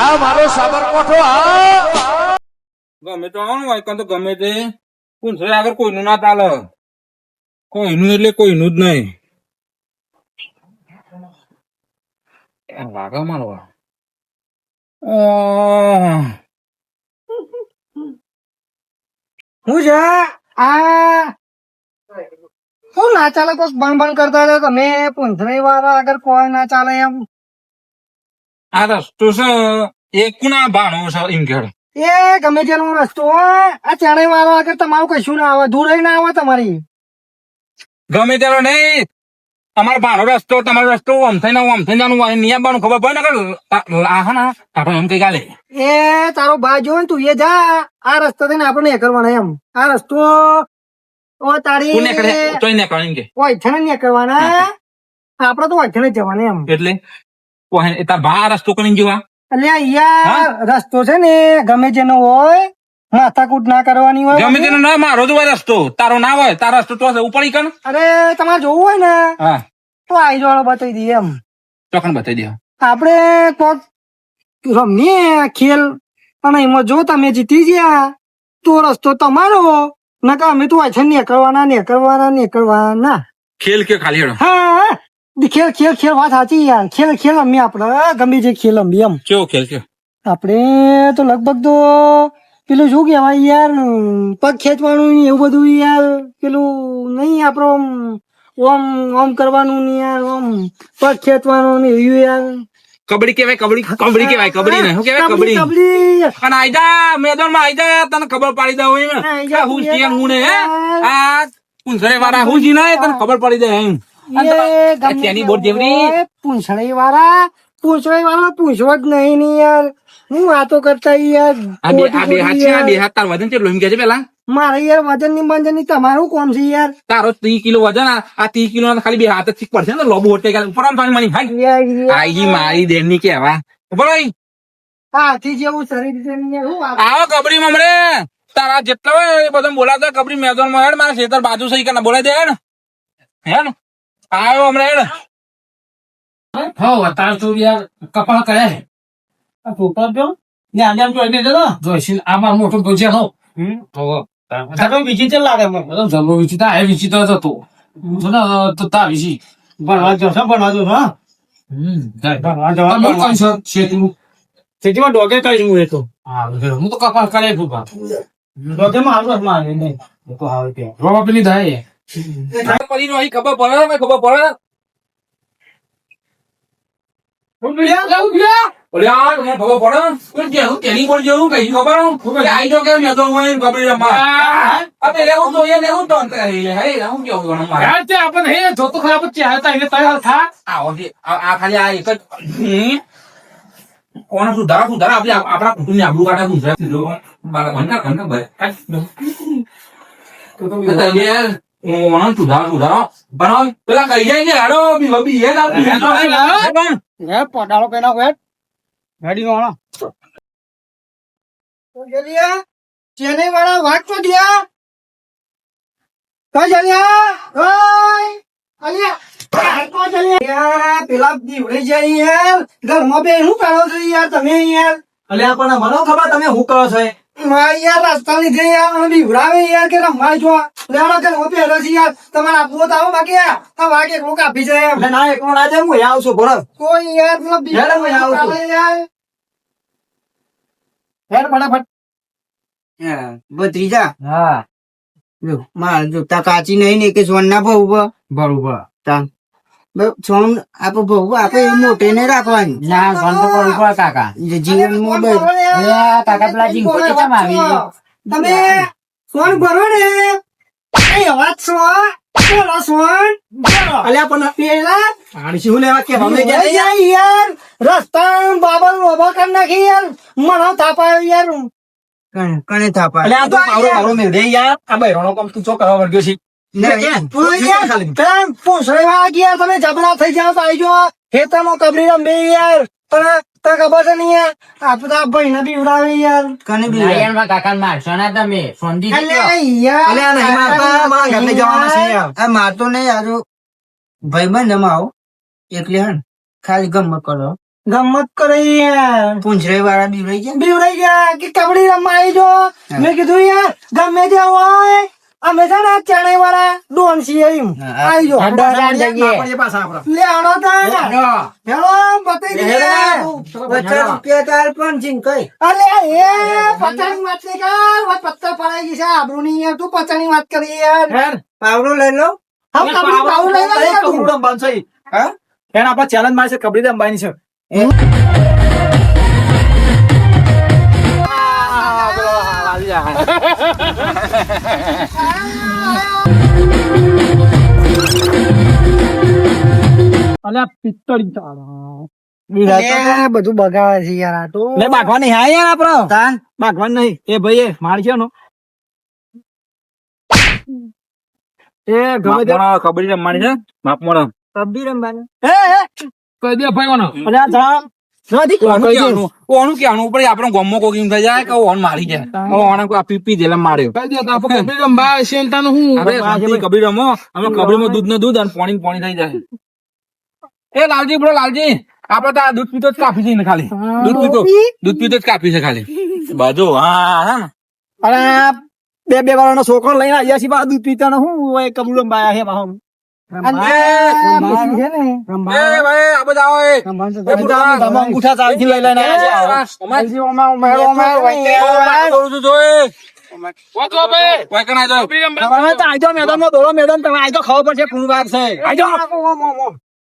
આ મારો સાબરકોઠો આ ગમે તો આવું હોય તો ગમે તે. પૂંછડે આગળ કોઈનું ના ચાલે. કોઈનું એટલે કોઈનું જ નહીં. એમ મારવા હું છે? આ શું ના ચાલે કોક બંધ બંધ કરતા હતા તમે પૂંછડે વાળા આગળ કોઈ ના ચાલે એમ. આ રસ્તો છે એ કુના ભાણો છે એમ એ ગમે તેનો રસ્તો હોય આ ચારે વાળો આગળ તમારું કશું ના આવે દૂર ના આવે તમારી. ગમે તેનો નહીં અમારો ભાણો રસ્તો તમારો રસ્તો આમ થઈને આમ થઈને જવાનું હોય નિયમ બાનું ખબર પડે ને કે ના આટો એમ કઈ ગાલે એ તારો બા જો ને તું એ જા આ રસ્તો થઈને આપણે નીકળવાના એમ. આ રસ્તો ઓ તારી કોને કરે તોય ને કરે એમ કે. ઓઠણે નીકળવાના. આપડે તો ઓઠણે જ જવાના એમ. એટલે એ તાર બા રસ્તો કરીને જોવા એટલે અહીંયા રસ્તો છે ને ગમે જેનો હોય માથાકૂટ ના કરવાની હોય ગમે તેનો ના મારો જ હોય રસ્તો. તારો ના હોય તારો રસ્તો તો ઉપડી કણ. અરે તમારે જોવું હોય ને હા. તો આઈ જોડો બતાવી દઈએ એમ. ચોકન બતાવી દે આપણે કોક રમીએ ખેલ. અને એમાં જો તમે જીતી ગયા તો રસ્તો તમારો. નકા અમે તો છે નીકળવાના નીકળવાના નીકળવાના. ખેલ કે ખાલી હા. ખેલ ખેલ ખેલ વાત સાચી યાર ખેલ ખેલ અમી આપણે ગમે જે ખેલ રમીએ એમ કેવો ખેલ કે આપણે તો લગભગ તો પેલું શું કહેવાય યાર પગ ખેંચવાનું એવું બધું યાર પેલું નહીં આપણો ઓમ ઓમ કરવાનું ને યાર ઓમ પગ ખેંચવાનું ને એવું યાર કબડ્ડી કેવાય કબડ્ડી કબડ્ડી કેવાય કબડ્ડી ને શું કેવાય કબડ્ડી અને આયદા મેદાનમાં આયદા તને ખબર પાડી દઉં એમ હું હું ને આ પૂંછડે વાળા હું જી ના તને ખબર પડી દે એમ તેની બોટ વાળા પૂંછડી વાળા પૂછવો જ નહીં. ને યાર. હું વાતો કરતા યાર આ બે આ બે હાથ છે આ બે હાથ તાર વજન કેટલું એમ કે છે પેલા? મારે યાર વજનની બંજનની તમારું કોમ છે યાર. તારો ત્રી કિલો વજન આ ત્રી કિલો ખાલી બે હાથ જ પડશે ને લોબો હોટે ગયા ઉપર આમ મની હાઈ યાર, યાર. આઈ મારી દેનની કેવા ઉપર આઈ હાથી જેવું શરીર છે આવો કબડી મમરે તારા જેટલા હોય એ બધા બોલાતા કબડી મેદાનમાં હેડ મારા ખેતર બાજુ સહી કરીને. બોલાવી દે હેડ. હેડ. આવ્યો હમણાં હો તાર તો યાર જો ને આમ જોઈને જતો જોઈશી. મોટો ભજીયા હો હો બીજી ચલ લાગે મને. જમો વિચી તા એ તો હતો તો તો તા વિચી. ભણવા જો ભણવા જો હા? ડોગે એ તો. હું તો કપાળ કરે ડોગે માં હારું માં નહીં તો હાવ કે રોવા પેલી થાય પડી રહી ખબર પડે ને? ખબર પડે કોણ કે હું તેની પર જેવું કઈ ખબર? કે આઈ જો કે મેદાનમાં કબડી રમવા આ પેલે હું જોઈએ ને હું તો અંતર હે હું કેવું ગણો મારે? યાર તે હે કાઢા સુધારા મારા ઘરના ઘરના ભાઈ તો તો યાર ઓણ સુધારા સુધારા બનાવ પેલા કઈ જાય છે હાડો બી બબી હે ના હે ગાડી વાળા તો જલિયા ચેન્નઈ વાળા વાત દિયા. તો જલિયા ઓય અલિયા. તો જલિયા. પેલા દીવડે જાય યાર. ઘરમાં બે શું કરો છો યાર તમે યાર? અલ્યા પણ મને ખબર તમે હું કરો છો યાર રસ્તા લીધે યાર મને બીવડાવે યાર કે રમવા જો લેણો કે હું પહેરો છે યાર તમારા આપવો તો આવો બાકી આ. વાગે કોક આપી જાય એમ. ના એક ના આજે હું આવશું બરોબર કોઈ યાર મતલબ હેડ હું આવું છું. હેડ ફટાફટ. ભત્રીજા હા. જો માર જો તા કાચી નહીં ને કે સોન ના ભાવ બરોબર. તા. સોન આપે ભાવ આપે એ મોટે ને રાખવાની. ના ફોન તો બરોબર કાકા. જે જીવનમાં બ- અલ્યા, કાકા પેલા જીંકો કેમ આવી? તમે ફોન ભરો ને. એ અવાજ છો? બોલો સોન અલ્યા પણ પેલા પાણી શું લેવા કે અમે યાર યાર. રસ્તા બાબલ ઊભા કરી નાખી યાર. મને થાપાયો યાર. કણે- કણે અલ્યા તું પાવરો પાવરો મેળ યાર. આ બૈરોનો કામ તું ચો કરવા વર્ગ્યો છે. પોસવા ગયા. તમે જબરા થઈ જાવ આવી જાઓ ખેતરમાં કબરી રમે યાર. પણ ખબર છે ને યાર? આપણે તો બીવડાવે યાર. કને નહીં મારતા મારા ઘરને જવાના છે અમાવો એટલે હન ખાલી ગમત કરો. ગમત કરી પૂંછરે વાળા બીવડાઈ ગયા? બીવડાઈ ગયા કે કબડી રમવા આવી જો. મેં કીધું યાર ગમે તે હોય. અમે છે ને ચણઈ વાળા ડોન છીએ એમ. લે એ પચાસ વાત નહીં કર પત્તર છે. આબરૂ ની તું પચાસ વાત કરી યાર પાવડો લઈ લો. હા કબડી લઈ લો કબડી દમ હા? એને આપણે ચેલેન્જ મારી છે કબડી દમ બાંધી છે અલ્યા પિત્તળી તારા બધું બગાવે છે યાર આ તો. લે બાગવાન નહીં હા યાર આપડો તાન બાગવાન નહીં. એ ભાઈ માર છે નો એ ગમે તે ખબર છે મારી છે? માપ મોડમ તબી રમવાનું. એ કઈ દે ભાઈ કોનો અલ્યા જા. નથી કોનું કોનું થઈ જાય કે મારી જાય ઓન પીપી દેલે માર્યો. કબીર રમો? અમે દૂધ ને દૂધ અને પાણી પાણી થઈ જાય. એ લાલજી બ્રો લાલજી. આપડે તો દૂધ પીતો જ કાફી છે ને ખાલી. દૂધ પીતો. દૂધ પીતો જ કાફી છે ખાલી. બાજુ હા હા. બે બે વાળા છોકરો લઈને આવ્યા છે દૂધ પીતા હું કબીર રંબા આવ્યા છે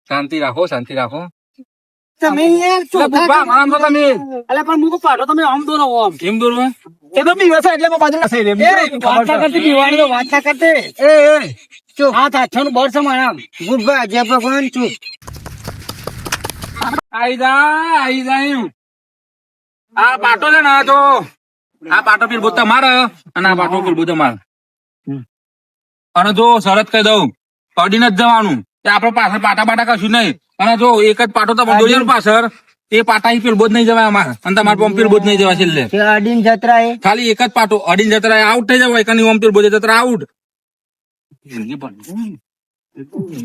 શાંતિ રાખો શાંતિ રાખો. તમે તમે. અલ્યા પણ મુકો પાડો તમે આમ દોરો આમ. કેમ દોરો એ તો બીવાસે એટલે મો બાજુ નસે રે વાતા કરતી બીવાની તો એ. ચો હાથ હાથોનું મારા. આ પાટો છે ને આ પાટો પીર અને જો શરત કહી દઉં પડીને જ જવાનું. કે આપણે પાછળ પાટા પાટા કશું નહીં. અને જો એક જ પાટો તમે દોરી પાછળ એ પાટા પીર બોધ નહીં જવાય અમાર. અને તમારે ઓમ બોધ નહીં જવા છે અડીન જતરા ખાલી એક જ પાટો. અડીન જતરા આઉટ થઈ જવાય. કની ઓમ પીર બોધ જતરા આઉટ જુની પણ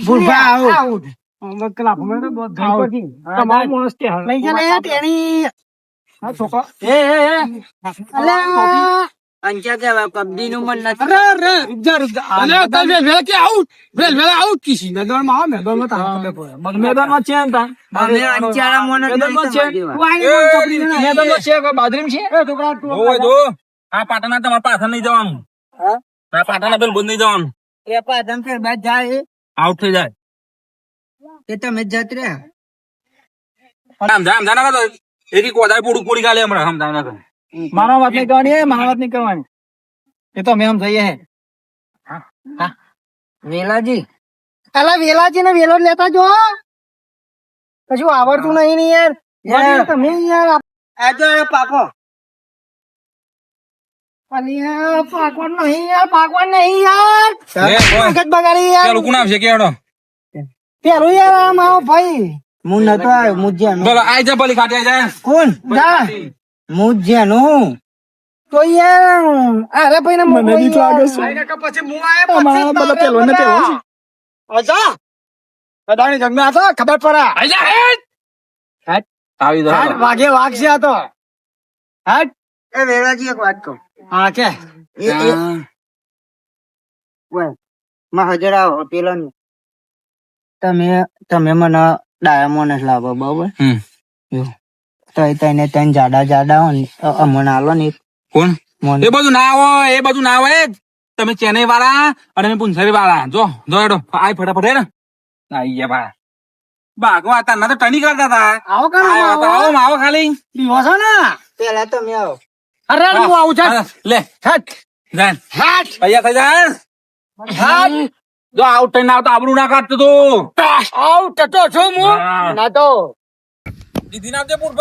બુરભા આવો કલાપ મેં તો બહુ ઘણી પડી તમામ માણસ કે લઈ જને તેણી હા છોકરો એ એ એ અલ્યા અંજા કે કબડી નું મન નથી અરે અરે રુજા રુજા અલે તલ વેલ વેલ કે આઉટ વેલ વેલ આઉટ કિસી મેદાનમાં આ મેદાનમાં તા મગ મેદાનમાં ચેન તા અમે અંજારા મોન મેદાનમાં ચેન વાણી મન કબડી ના મેદાનમાં છે કે બાદરીમ છે એ છોકરા તું ઓય દો આ પાટના તમાર પાછળ નહીં જવાનું હા આ પાટના પેલ બંધ નહીં જવાનું એ પા ધમસર જાય. આઉટ થઈ જાય. એ તમે જત રે આમ જામ જાના તો એરી કોદાય પૂડું પૂડી ગાલે હમણાં હમ જાના તો મારા વાત નહીં કરવાની મારા વાત નહીં કરવાની. એ તો અમે હમ જઈએ હે. હા. વેલાજી. અલા વેલાજી ને વેલો લેતા જો. કશું આવડતું નહીં ને યાર. તમે યાર આજે પાકો. અલ્યા તો યાર અરે ભાઈ ખબર પડા. આવી દો વાગે વાગશે આ તો. હેટ એ વેરાજી એક વાત કહું. હા કે? માં આવો પેલો તમે તમે મને ડાયામોન જ લાવો બરોબર? તો તને તને જાડા જાડા અમને આલો ને કોણ? એ બધું ના હોય એ બધું ના હોય જ. તમે ચેન્નઈ વાળા અને પુંસારી વાળા જો જોડો આય ફટાફટ હે ને આઈ ગયા બા. ભાગવા તો ટની કરતા તા આવો કરો આવો? આવો ખાલી. દિવસો ને? પેલા તમે આવો. અરે હું. આવું છે. લે. હટ જાન હટ પૈયા થઈ જાન હટ જો આઉટ થઈને આવતો આબરું ના કાઢતો તું. આઉટ તો છું હું. ના તો. દીદી ના દે પૂર્વ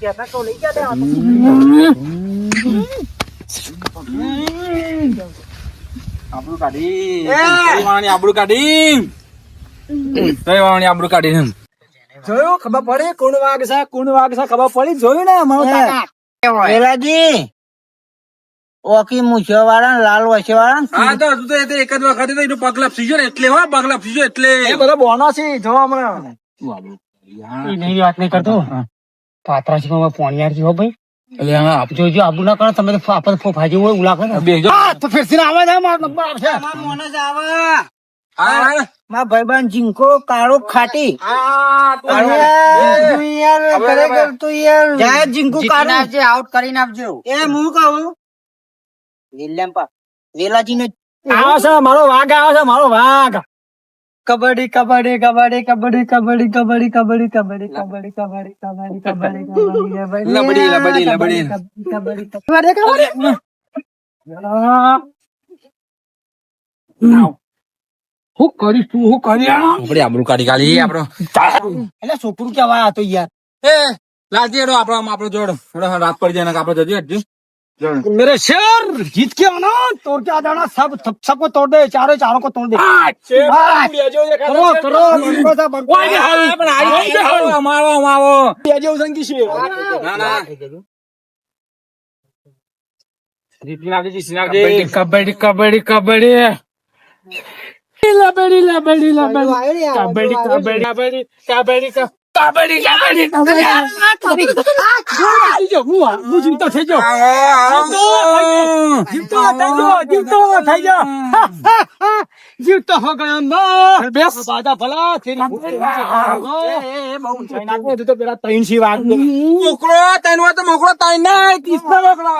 લાગવા કરતા તો. આબરૂ કાઢી કઈ આબરૂ કાઢી કઈ વાળાની આબરૂ કાઢી જોયું ખબર પડી કોણ વાઘ છે કોણ વાઘ છે ખબર પડી જોયું ને મારું તાકાત વેલાજી ઓકી મૂછો વાળા લાલ વચ્ચે વાળા હા તો હજુ તો એ એક જ વખત તો એનું પગ લપસી ગયો ને એટલે હો પગ લપસી એટલે એ બધા બોનો છે જોવા હમણાં નહીં વાત નહીં કરતો પાત્રા છે પોણિયાર છે ભાઈ. એટલે હા જોજો આબુ ના કરો તમે તો આપણે ફોફા જેવું હોય ઉલા કરો બેસજો. હા, તો ફેરથી આવે છે મારો નંબર આવશે આમાં મોને જ આવે. હા, હા. મારા જીંકો કાળો ખાટી. હા, તું અરે, એ. તું યાર ખરેખર હવે. તું યાર. જાય જીંકુ કાઢો આઉટ કરીને આપજો એ હું કહું? વિલિયમ પા વેલાજી ને આવે છે મારો વાઘ આવે છે મારો વાઘ. કબડ્ડી કબડ્ડી કબડ્ડી કબડ્ડી કબડ્ડી કબડ્ડી કબડ્ડી કબડ્ડી કબડ્ડી કબડ્ડી કબડ્ડી કબડ્ડી કબડ્ડી લબડી, લબડી, લબડી. કબડ્ડી કબડ્ડી કબડ્ડી હું કરીશ તું હું કરી આપણી આબરૂ કાઢી કાઢી આપણો એટલે છોકરું કેવા આ તો યાર એ આપણો આમ આપણો જોડ રાત પડી જાય આપડે જજો. मेरे शेर जीत के आना तोड़ के आ जाना सब सब सबको तोड़ दे चारों चारों को तोड़ दे। करो करो कबड्डी कबड्डी कबड्डी कबड्डी कबड्डी कबड्डी कबड्डी। कबड्डी कबड्डी कबड्डी कबड्डी कबड्डी कबड्डी कबड्डी। કાબડી કાબડી જો હું હું જીવતો થઈ ગયો જીવતો થઈ ગયો જીવતો થઈ ગયો જીવતો હો ગયો માં બેસ. બાજા ભલા તેરી એ બહુ થઈ નાખો. તો પેલા તૈન સી વાગ મોકળો તૈન તો મોકળો. તૈન ના કિસ્તા મોકળો.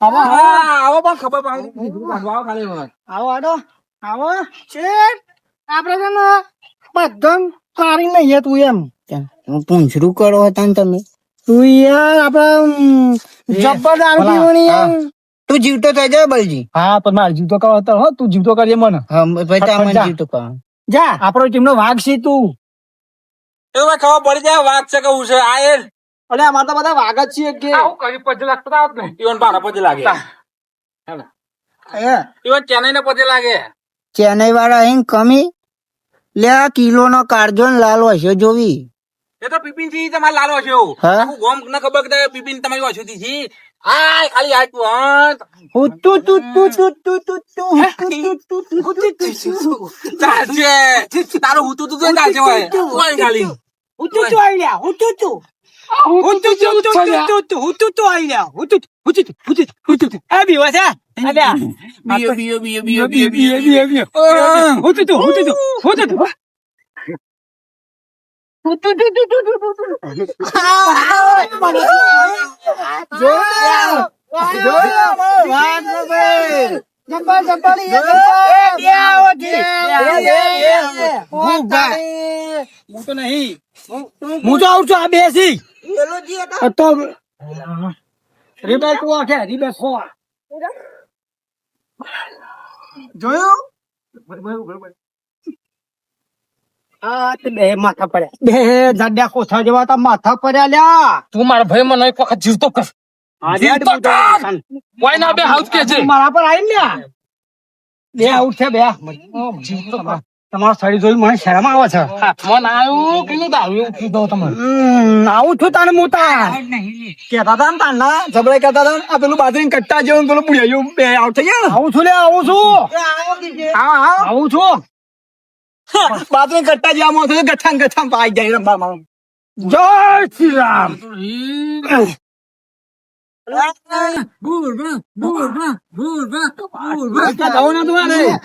આવો આવો. પણ ખબર આવો આડો આવો શેઠ આપડે છે ને બધમ લઈએ તું એમ. હું પૂંછડું કરો હતા ને તમે. તું યાર આપડે જબ્બર દારૂ પીવાની એમ. તું જીવતો થઈ જાય બલજી. હા પણ મારે જીવતો કહો હતો હો તું જીવતો કરજે મને. હા ભાઈ તારે જા. જીવતો કરો. જા. આપણો ટીમનો વાઘ છે તું. એવું ભાઈ ખબર પડી જાય વાઘ છે કેવું છે? આ એ. અલે અમાર તો બધા વાઘ જ છીએ કે. આવું કરી પછી લાગતા આવત ને. ઈવન બારા પજે લાગે. ઈવન ચેન્નઈ ને પજે લાગે. ચેન્નઈ વાળા અહીં કમી? લે આ કિલો નો કાળજો ને લાલ હશે જોવી. એ તો પીપીનથી તમારે લાલ હશે હા? આખું ગોમ ને ખબર કે પીપીન તમારી હશે જી. આ ખાલી આ તું તું તું તું તું તું તું તું તું તું તુ તુ તુ. ચાલશે. તારું હું તું તું ચાલશે હોય કોઈ ખાલી. ઉતું તું તું ગયા ઉતું તું હુતુ તું તું તું તું હુતુ તું તું ગયા હુતુ તું હુતુ તું હુતુ તું હુતુ તું એ બીવા છે અલ્યા બીયો બીયો બીયો બીયો બીયો બીએ બીએ બીએ હુતુ તુ હુતુ તુ તુ. હું તો નહીં હું તો આવું છું આ બેસી તો રીબેક કો છે રીબેક કો જોયું? આ તે બે માથા પડ્યા. બે જાડ્યા કોથા જેવા તા માથા પડ્યા લ્યા. તું મારા ભાઈ મને એક વખત જીવતો કર. જીવતો કર. કોઈ ના બે હાઉસ કે છે? મારા પર આવી લ્યા. બે આઉટ છે બે. જીવતો તમારો શરીર જોઈ મને શરમ આવે છે. હાથમાં ના આવ્યું? પેલું દાવ્યું કીધો તમે આવું છું તાને મોટા. કેતા હતા ને તાના જબરાઈ કહેતા હતા આ પેલું બાજરી કટ્ટા જેવું પેલું પુડિયા બે આઉટ થઈ ગયા આવું છું લે આવું છું. હા હા. આવું છું. બાજરી કટ્ટા જેવા મોં થયું ગઠામ ગઠામ પાઈ જાય રમવામાં જય શ્રી રામ. દવાના તમારે દવાના તમારે ચીટી કોલા જેવું યાર ઈ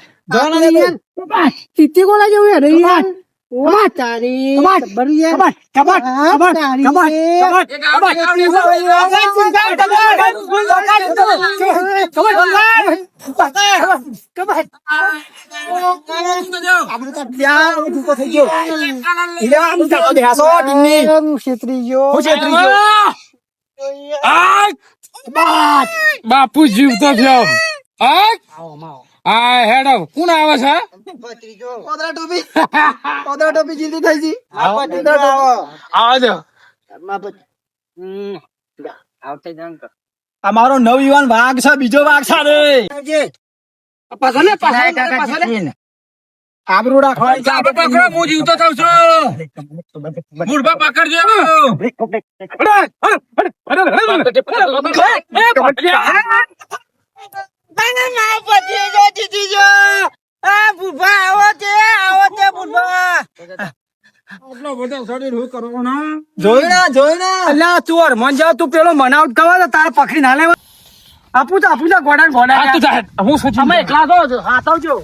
યાર વાહ તારી કબાટ, જબ્બર યાર. કબાટ, કબાટ, હા, કબાટ, તારી કબાટ, છે. કબાટ, એમ છેતરી ગયો. બાપુ જીવતો થયો આ હેડ કોણ આવે છે પોદરા ટોપી પોદરા ટોપી થઈ જી નવયુવાન વાઘ છે બીજો વાઘ છે રે પાછળ ને જીવતો થાઉં છું મૂર્ખા પકડજો તને ના પતી જો જીતી જો આ બુભા આવો તે કરો ને મન જાવ તું પેલો મનાઉટ કરવા તો તારે પકડી ના તો આપું તો ગોડા ગોડા તું જાહેર હું શું તમે એકલા તો હાથ આવજો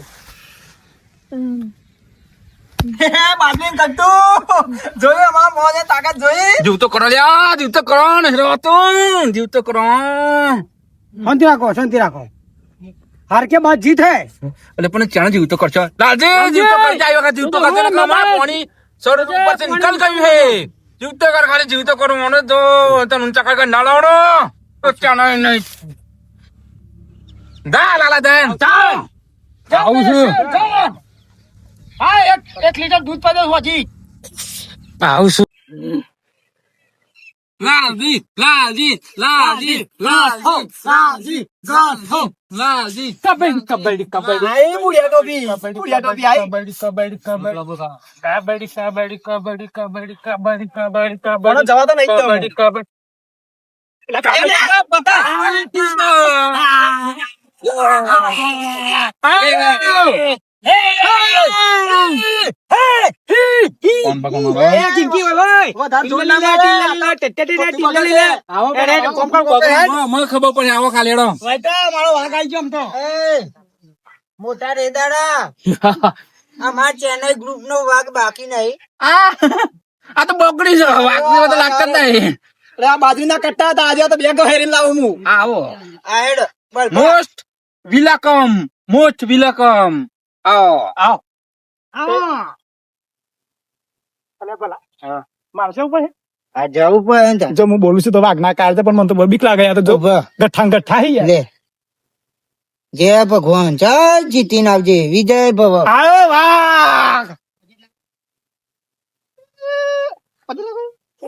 બાટલી કટ્ટુ જોયું અમારા મોજે તાકાત જોઈ? જીવ તો કરો લ્યા જીવ તો કરો ને જીવ તો કરો. શાંતિ રાખો શાંતિ રાખો. હાર કે બાદ જીત હે? એટલે પણ ચાણ જીવ તો કરશો. લાલજી જીવ તો કરજે. આયો કે જીવ તો કરજે. કમા પાણી સર ઉપરથી નીકળ ગયું હે. જીવ તો કર ખાલી જીવ તો કરો. મને તો તન ઊંચા કર ના તો ચાણ નહીં. દા લાલા દેન ચાણ આવું છે. હા એક એક લીટર દૂધ પાડો હોજી. આવું છું. Lali, lali, lali, lali, lali, lali, lali. Kabadi, kabadi, kabadi. Aí, mulher do bicho. Mulher do bicho aí. Kabadi, kabadi, kabadi. Kabadi, kabadi, ખબર પડે વાઘ બાકી નહીં આ તો બગડી છે વાઘ તો લાગતા જ નહીં બાજરીના કટ્ટા હતા આજે તો બે ગહેરી લાવું હું આવો મોસ્ટ વિલકમ મોસ્ટ વિલકમ આવો આવો અલે ભલા મારશે ઉપર આ જવું પડે જો હું બોલું છું તો વાઘ ના કાઢે પણ મને તો બીક લાગે યાર તો ગઠ્ઠા ગઠ્ઠા હી લે જય ભગવાન જય જીતીને આવજે વિજય ભવ આયો વાઘ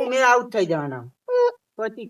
મેં આઉટ થઈ જવાના પછી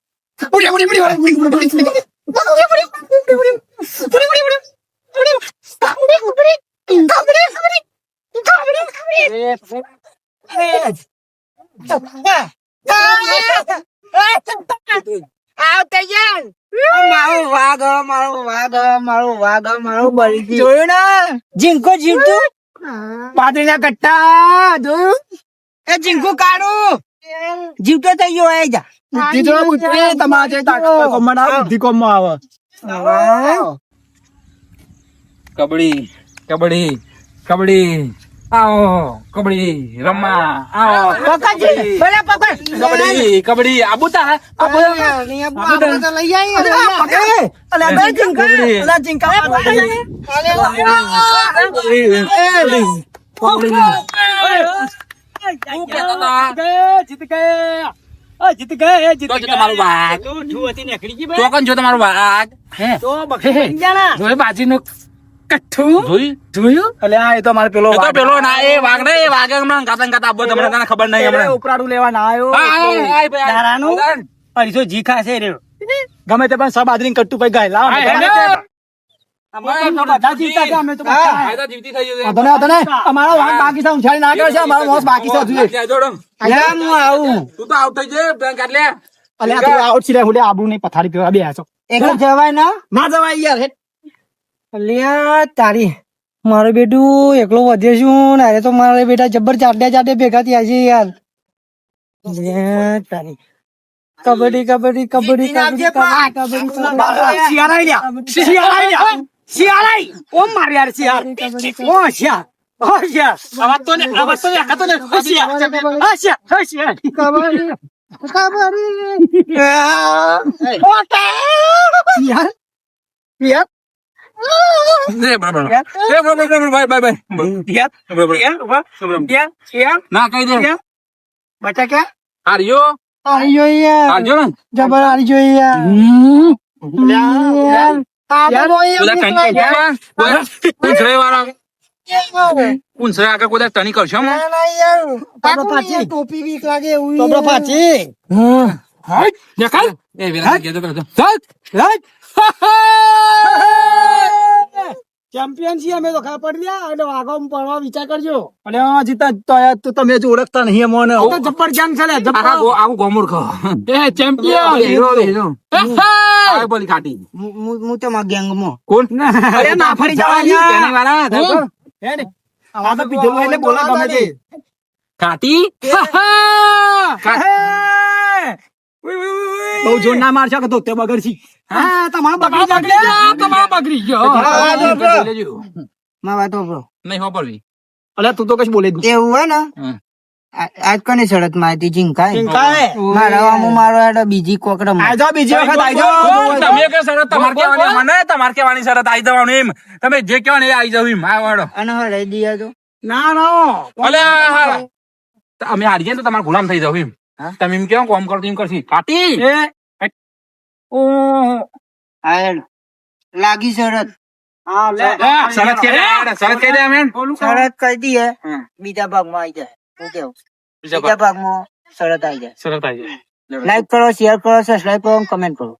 જોયું ને? જીંકો જીવતું પાતળીના કટ્ટા જોયું એ જીંકુ કાઢું. જીવતો થઈ ગયો આય જા તમારે તાકાત કોમ કબડી. કબડી કબડી. આવો કબડી રમવા આવો કબડી કબડી. આબુતા આબુતા લઈ જાય હું કહેતો તા, જીત ગયા. જીત ગયા જીત તો તમારું વાઘ. તું હતી નીકળી ગઈ તો કન જો તમારું વાઘ? હે તો બખી ગયા જોઈ બાજીનું કઠ્ઠું જોઈ જોયું અલે આ એ તો મારે પેલો તો પેલો ના એ વાઘ ને એ વાઘ હમણાં ગાતા ગાતા આપો તમને તને ખબર નહીં હમણાં. ઉપરાડું લેવા ના આવ્યો. અઢીસો જી ખાશે રે. ગમે તે પણ સબ આદરી કટ્ટુ ભાઈ ગાય. લાવ અમારો વાંક બાકી છે ઉછાળી ના કરે અમારો મોસ બાકી છે હજુ એક. ક્યાં જોડો? યા હું આવું. તું તો આઉટ થઈ જાય પેન કાઢ લે. તું આઉટ છે હુલે આબરૂ નહીં પથારી પીવા બે છો. એકલા જવાય ના? ના જવાય યાર અલ્યા તારી. મારો બેટું એકલો વધે છું ને અરે તો મારા બેટા જબ્બર ચાટે ચાટે ભેગા થયા છે યાર. તારી. કબડ્ડી કબડ્ડી કબડ્ડી કબડ્ડી કબડ્ડી શિયાળ શિયાળ ઓ શિયાળ આવાજ તો ને આવાજ તો ને આખા તો ને ઓ શિયાળ આ શિયાળ આ શિયાળ કબડ્ડી કબડ્ડી શિયાળ શિયાળ એ બરાબર એ બરાબર બરાબર બાય બાય બાય શિયાળ બરાબર શિયાળ ઊભા. શિયાળ શિયાળ ના કહી દે શિયાળ બચા ક્યાં આર્યો આરી જોઈએ આર્યો ને જબર આરી જોઈએ ટોપી બીક લાગે એવું તો. પાછી. હાય, દેખાય? એ વેલા કહેતો કરતો. રાઈટ ચેમ્પિયન છીએ અમે તો ખબર પડી ગયા એટલે આગળ પડવા વિચાર કરજો. અને જીતા તો તો તમે જ ઓળખતા નહીં અમોને તો જબ્બર છે આવું ગોમૂર ખો. એ ચેમ્પિયન હીરો, હીરો. બોલી કાટી હું- તો માં ગેંગ મો કોણ? અરે ના ફરી જવા તેની વાળા, હે? ને? આવા તો પીધેલું એટલે બોલા ગમે તે. કાઢી? બહુ જોર ના મારશો કે ધોતે બગડશી? હા તમારો બગડી જાગડે તમારા બગડી ગયો. હા, જોઈ લેજો. માં વાત વાપરો. નહીં વાપરવી. અલે તું તો કશ બોલે એવું હોય ને? હમ. આ- આજ કોની શરતમાં હતી? ઝીંકાય મારા વામું મારો હેડો બીજી કોક રમો બીજી વખત કોણ? તમે કે શરત તમારે કેવાની મને તમારે કેવાની શરત આઈ જવાનું એમ. તમે જે કહેવાનું એ આઈ જવું એમ. આ વાળો અને હરાઈ દિયા તો? ના ના. અલે હા. અમે હારી જઈએ ને તો તમારે ગુલામ થઈ જાવ એમ. તમે એમ કેવો કોમ કરતો એમ કરશી. કાટી! હેડો. લાગી શરત. હા લે. શરત કહી દે શરત કહી. દઈએ બીજા ભાગમાં આવી જાય. શું કેવું? બીજા ભાગમાં શરત આવી જાય. શરત આવી જાય. લાઈક કરો શેર કરો સબસ્ક્રાઈબ કરો કમેન્ટ કરો.